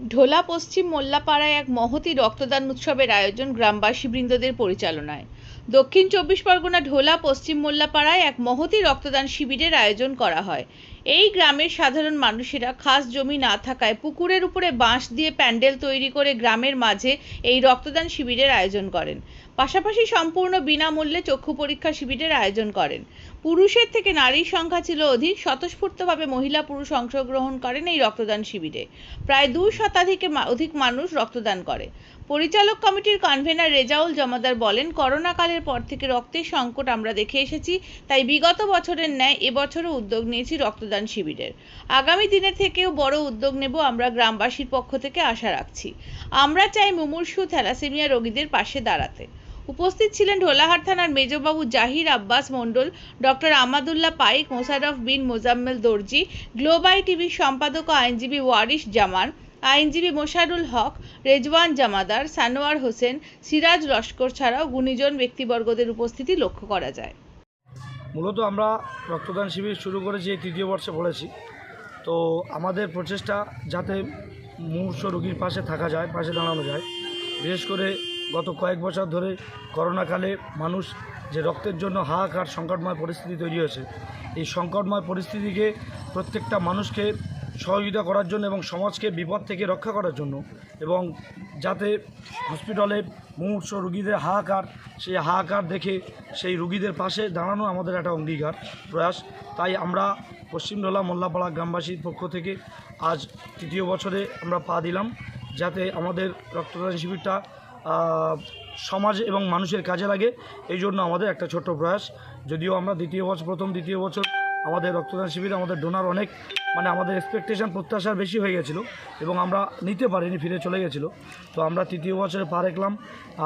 ঢোলা পশ্চিম মোল্লাপাড়ায় এক মহতি রক্তদান উৎসবের আয়োজন গ্রামবাসী বৃন্দদের পরিচালনায়। দক্ষিণ চব্বিশ পরগনা ঢোলা পশ্চিম মোল্লাপাড়ায় এক মহতি রক্তদান শিবিরের আয়োজন করা হয়। এই গ্রামের সাধারণ মানুষেরা খাস জমি না থাকায় পুকুরের উপরে বাঁশ দিয়ে প্যান্ডেল তৈরি করে গ্রামের মাঝে এই রক্তদান শিবিরের আয়োজন করেন। পাশাপাশি সম্পূর্ণ বিনামূল্যে চক্ষু পরীক্ষা শিবিরের আয়োজন করেন। পুরুষের থেকে নারীর সংখ্যা ছিল অধিক, স্বতঃস্ফূর্তভাবে মহিলা পুরুষ অংশগ্রহণ করেন এই রক্তদান শিবিরে। প্রায় দুই শতাধিকে অধিক মানুষ রক্তদান করে। পরিচালক কমিটির কনভেনার রেজাউল জমাদার বলেন, করোনাকালের পর থেকে রক্তের সংকট আমরা দেখে এসেছি, তাই বিগত বছরের ন্যায় এবছরও উদ্যোগ নিয়েছি রক্তদান শিবিরের। আগামী দিনের থেকেও বড় উদ্যোগ নেব আমরা গ্রামবাসীর পক্ষ থেকে আশা রাখছি। আমরা চাই মুমূর্ষু থ্যালাসেমিয়া রোগীদের পাশে দাঁড়াতে। উপস্থিত ছিলেন ঢোলাহাট থানার মেজবাবু জাহির আব্বাস মণ্ডল, ডক্টর আমাদুল্লাহ পাইক মোশারফ বিন মোজাম্মেল দর্জি গ্লোবাই টিভির সম্পাদক ও আইনজীবী ওয়ারিশ জামান আইনজীবী মোশারুল হক, রেজওয়ান জামাদার, সানোয়ার হোসেন, সিরাজ লস্কর ছাড়াও গুণীজন ব্যক্তিবর্গদের উপস্থিতি লক্ষ্য করা যায়। মূলত আমরা রক্তদান শিবির শুরু করেছি, এই তৃতীয় বর্ষে পড়েছি তো আমাদের প্রচেষ্টা যাতে মুমূর্ষ রোগীর পাশে থাকা যায়, পাশে দাঁড়ানো যায়। বিশেষ করে গত কয়েক বছর ধরে করোনাকালে মানুষ যে রক্তের জন্য হাহাকার, সংকটময় পরিস্থিতি তৈরি হয়েছে, এই সংকটময় পরিস্থিতিকে প্রত্যেকটা মানুষকে সহযোগিতা করার জন্য এবং সমাজকে বিপদ থেকে রক্ষা করার জন্য এবং যাতে হসপিটালে মুমূর্ষ রুগীদের হাহাকার, সেই হাহাকার দেখে সেই রুগীদের পাশে দাঁড়ানো আমাদের একটা অঙ্গীকার, প্রয়াস। তাই আমরা পশ্চিমডোলা মোল্লাপাড়া গ্রামবাসীর পক্ষ থেকে আজ তৃতীয় বছরে আমরা পা দিলাম, যাতে আমাদের রক্তদান শিবিরটা সমাজ এবং মানুষের কাজে লাগে। এই জন্য আমাদের একটা ছোট্ট প্রয়াস। যদিও আমরা দ্বিতীয় বছর প্রথম দ্বিতীয় বছর আমাদের রক্তদান শিবিরে আমাদের ডোনার অনেক মানে আমাদের এক্সপেকটেশান প্রত্যাশার বেশি হয়ে গেছিল এবং আমরা নিতে পারিনি, ফিরে চলে গেছিল। তো আমরা তৃতীয় বছরে পা রাখলাম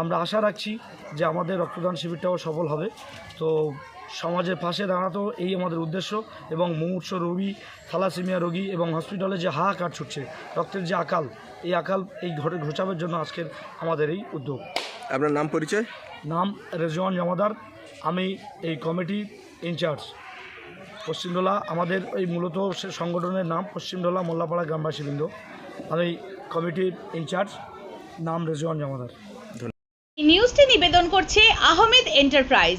আমরা আশা রাখছি যে আমাদের রক্তদান শিবিরটাও সফল হবে। তো সমাজের পাশে দাঁড়াতো এই আমাদের উদ্দেশ্য। এবং মুমূর্ষ রোগী থ্যালাসেমিয়া রোগী এবং হসপিটালে যে হাহাকার ছুটছে রক্তের যে আকাল এই আকাল এই ঘরে ঘোচাবের জন্য আজকের আমাদের এই উদ্যোগ। আপনার নাম পরিচয়? নাম রেজওয়ান জমাদার। আমি এই কমিটির ইনচার্জ। পশ্চিমডোলা আমাদের এই মূলত সে সংগঠনের নাম পশ্চিমডোলা মোল্লাপাড়া গ্রামবাসীবৃন্দ। আমি কমিটির ইনচার্জ নাম রেজওয়ান জমাদার। এই নিউজটি নিবেদন করছে আহমেদ এন্টারপ্রাইজ।